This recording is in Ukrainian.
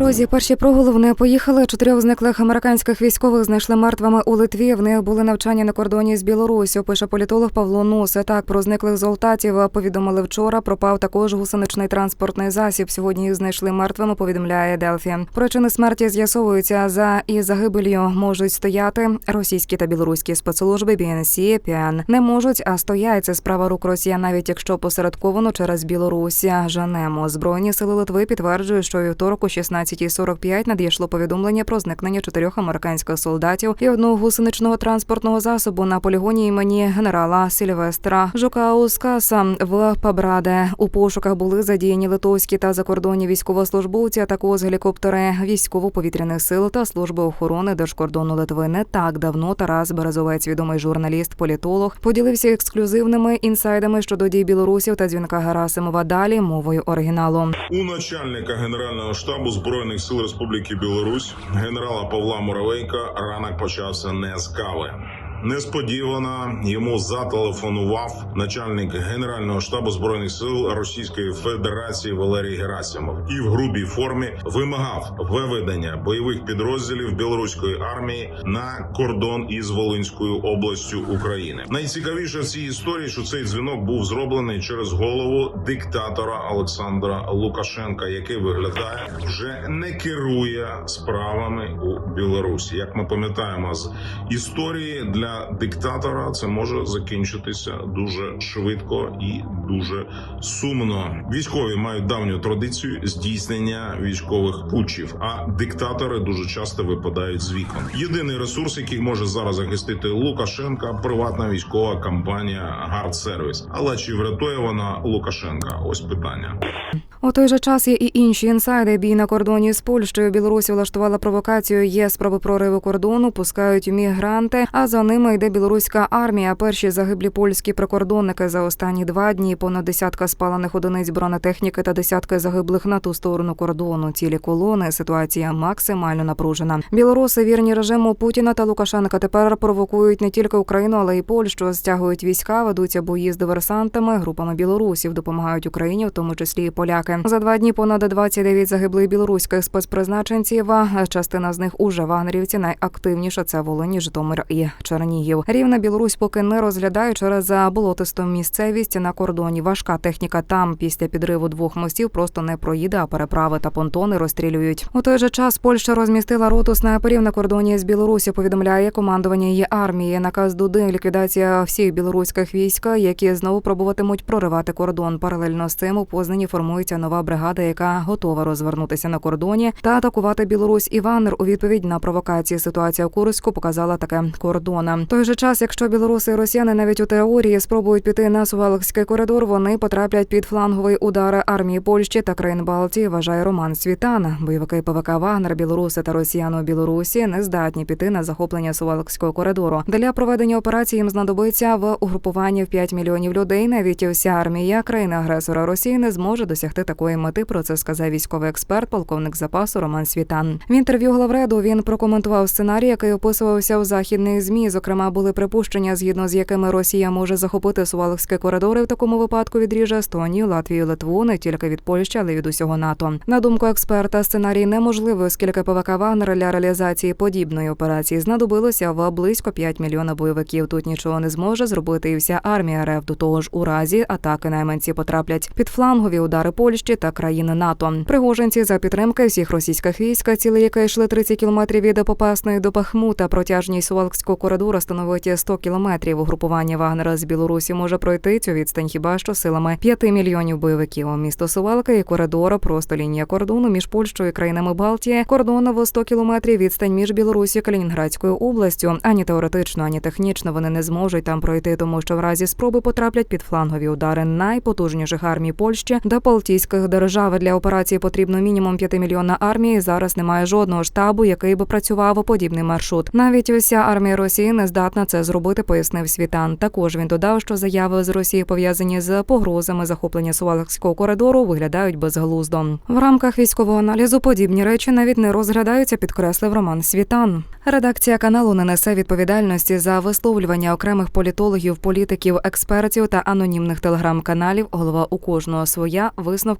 Друзі, перші проголовни поїхали. Чотирьох зниклих американських військових знайшли мертвими у Литві. В них були навчання на кордоні з Білорусю. Пише політолог Павло Нус. Так про зниклих з повідомили вчора. Пропав також гусеничний транспортний засіб. Сьогодні їх знайшли мертвими. Повідомляє Делфі. Причини смерті з'ясовуються за і загибелью можуть стояти російські та білоруські спецслужби. BNC, ПІАН. не можуть, а стоять. Це справа рук Росія, навіть якщо посередковано через Білорусі. Женемо збройні сили Литви підтверджують, що вівторок у 16 12.45 надійшло повідомлення про зникнення чотирьох американських солдатів і одного гусеничного транспортного засобу на полігоні імені генерала Сільвестра Жукаускаса в Пабраде. У пошуках були задіяні литовські та закордонні військовослужбовці, а також гелікоптери військово-повітряних сил та служби охорони держкордону Литви. Не так давно Тарас Березовець, відомий журналіст, політолог, поділився ексклюзивними інсайдами щодо дій білорусів та дзвінка Герасимова Далі мовою оригіналу у начальника генерального штабу збройних сил Республіки Білорусь генерала Павла Муравейка ранок почався не з кави. Несподівано йому зателефонував начальник Генерального штабу збройних сил Російської Федерації Валерій Герасимов і в грубій формі вимагав виведення бойових підрозділів білоруської армії на кордон із Волинською областю України. Найцікавіше в цій історії, що цей дзвінок був зроблений через голову диктатора Олександра Лукашенка, який виглядає вже не керує справами у Білорусі. Як ми пам'ятаємо з історії для диктатора, це може закінчитися дуже швидко і дуже сумно. Військові мають давню традицію здійснення військових путчів, а диктатори дуже часто випадають з вікон. Єдиний ресурс, який може зараз захистити Лукашенка, приватна військова компанія Гард Сервіс. Але чи врятує вона Лукашенка? Ось питання. У той же час є і інші інсайди. Бій на кордоні з Польщею. Білорусі влаштувала провокацію. Є спроби прориву кордону, пускають мігранти. А за ними йде білоруська армія. Перші загиблі польські прикордонники за останні два дні. Понад десятка спалених одиниць бронетехніки та десятки загиблих на ту сторону кордону. Цілі колони. Ситуація максимально напружена. Білоруси вірні режиму Путіна та Лукашенка тепер провокують не тільки Україну, але й Польщу. Стягують війська, ведуться бої з диверсантами, групами білорусів допомагають Україні, в тому числі і поляки. За два дні понад 29 загиблих білоруських спецпризначенців. Частина з них уже вагнерівці. Найактивніша це Волині, Житомир і Чернігів. Рівна Білорусь поки не розглядає через болотисту місцевість на кордоні. Важка техніка там після підриву двох мостів просто не проїде, а переправи та понтони розстрілюють. У той же час Польща розмістила роту снайперів на кордоні з Білорусі. Повідомляє командування її армії. Наказ Дуди ліквідація всіх білоруських військ, які знову пробуватимуть проривати кордон. Паралельно з цим у Познані формується нова бригада, яка готова розвернутися на кордоні та атакувати Білорусь. Іванер у відповідь на провокації. Ситуація у Курську показала таке кордона. Той же час, якщо білоруси і росіяни навіть у теорії спробують піти на Сувалкський коридор, вони потраплять під фланговий удар армії Польщі та країн Балтії. Вважає Роман Світан. Бойовики ПВК Вагнер, білоруси та росіяни у Білорусі не здатні піти на захоплення Сувалкського коридору. Для проведення операції їм знадобиться в угрупуванні в 5 мільйонів людей. Навіть вся армія країни-агресора Росії не зможе досягти такої мети. Про це сказав військовий експерт, полковник запасу Роман Світан. В інтерв'ю главреду він прокоментував сценарій, який описувався у західних змі. Зокрема, були припущення, згідно з якими Росія може захопити Сувалкські коридори. В такому випадку відріже Естонію, Латвію, Литву не тільки від Польщі, але й від усього НАТО. На думку експерта, сценарій неможливий, оскільки ПВК Вагнер для реалізації подібної операції знадобилося в близько 5 мільйона бойовиків. Тут нічого не зможе зробити і вся армія РФ. До того ж, у разі атаки найманці потраплять під флангові удари Польщі та країни НАТО. Пригожинці за підтримки всіх російських військ, ціли які йшли 30 кілометрів від Попасної до Бахмута. Протяжність Сувалкського коридору становить 100 кілометрів. Угрупування Вагнера з Білорусі може пройти цю відстань хіба що силами 5 мільйонів бойовиків. Місто Сувалка і коридор просто лінія кордону між Польщею і країнами Балтії. Кордон в 100 кілометрів відстань між Білорусі і Калінінградською областю. Ані теоретично, ані технічно вони не зможуть там пройти, тому що в разі спроби потраплять під флангові удари найпотужніших армій Польщі та Балтійських держав. Для операції потрібно мінімум 5-мільйонна армія. Зараз немає жодного штабу, який би працював подібний маршрут. Навіть уся армія Росії не здатна це зробити, пояснив Світан. Також він додав, що заяви з Росії пов'язані з погрозами захоплення Сувалкського коридору виглядають безглуздо. В рамках військового аналізу подібні речі навіть не розглядаються, підкреслив Роман Світан. Редакція каналу не несе відповідальності за висловлювання окремих політологів, політиків, експертів та анонімних телеграм-каналів. Голова у кожного своя висновки